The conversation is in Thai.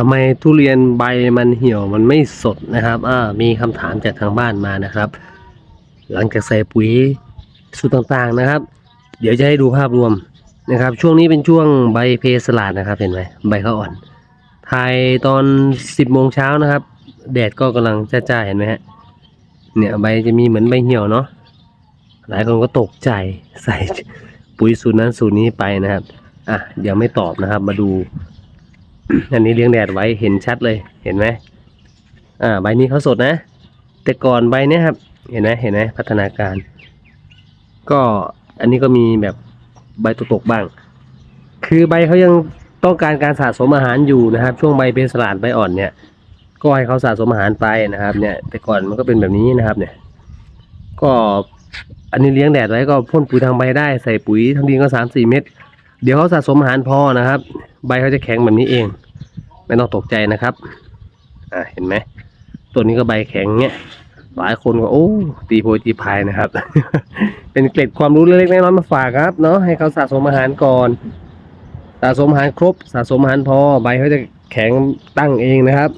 ทำไมทุเรียนใบมันเหี่ยวมันไม่สดนะครับอ่ามีคำถามจากทางบ้านมานะครับ หลังจากใส่ปุ๋ยสูตรต่างๆนะครับ เดี๋ยวจะให้ดูภาพรวมนะครับ ช่วงนี้เป็นช่วงใบเพสลาดนะครับเห็นไหมใบเขาอ่อนถ่ายตอน10โมงเช้านะครับ แดดก็กำลังจ้าๆเห็นไหมฮะเนี่ยใบจะมีเหมือนใบเหี่ยวเนาะหลายคนก็ตกใจใส่ปุ๋ยสูตรนั้นสูตรนี้ไปนะครับ อะเดี๋ยวไม่ตอบนะครับ มาดู อันนี้เลี้ยงแดดไว้เห็นชัดเลยเห็นไหมอ่าใบนี้เขาสดนะ แต่ก่อนใบเนี้ยครับ เห็นไหมเห็นไหมพัฒนาการ ก็อันนี้ก็มีแบบใบตกๆบ้าง คือใบเขายังต้องการการสะสมอาหารอยู่นะครับ ช่วงใบเป็นสลาดใบอ่อนเนี่ย ก็ให้เขาสะสมอาหารไปนะครับ เนี่ย แต่ก่อนมันก็เป็นแบบนี้นะครับ เนี่ย ก็อันนี้เลี้ยงแดดไว้ก็พ่นปุ๋ยทางใบได้ใส่ปุ๋ยทั้งดินก็สามสี่เม็ดเดี๋ยวเขาสะสมอาหารพอนะครับ ใบเขาจะแข็งแบบนี้เอง ไม่ต้องตกใจนะครับ อ่าเห็นไหมตัวนี้ก็ใบแข็งเนี่ยหลายคนก็โอ้ตีโพยตีพายนะครับ เป็นเกร็ดความรู้เล็กๆน้อยๆมาฝากครับเนาะให้เขาสะสมอาหารก่อน สะสมอาหารครบ สะสมอาหารพอใบเขาจะแข็งตั้งเองนะครับ